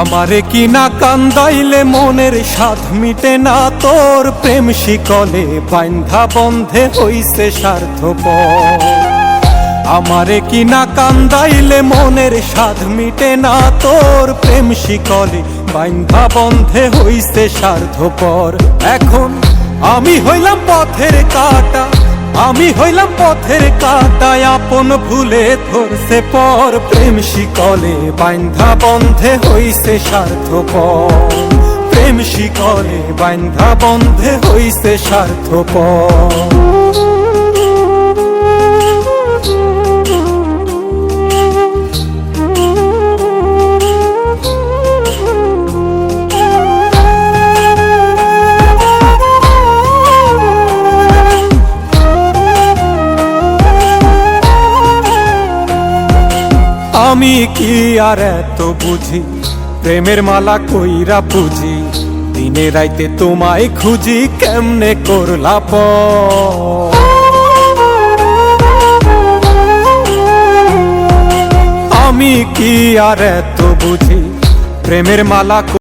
আমারে কি না কান্দাইলে মনের স্বাদ মিটে না? তোর প্রেম শিকলে বান্ধা বন্ধে হইছে স্বার্থপর। আমারে কি না কান্দাইলে মনের স্বাদ মিটে না? তোর প্রেম শিকলে বান্ধা বন্ধে হইছে স্বার্থপর। এখন আমি হইলাম পথের কাটা। আমি হইলাম পথের কাটায় আপন ভুলে ধরছে পর। প্রেম শিকলে বান্ধা বন্ধে হইছে স্বার্থপর। প্রেম শিকলে বান্ধা বন্ধে হইছে স্বার্থপর। আমি কি আর এত বুঝি? প্রেমের মালা কইরা বুঝি দিনে রাইতে তোমায় খুঁজি কেমনে করলা প আমি কি আর এত বুঝি? প্রেমের মালা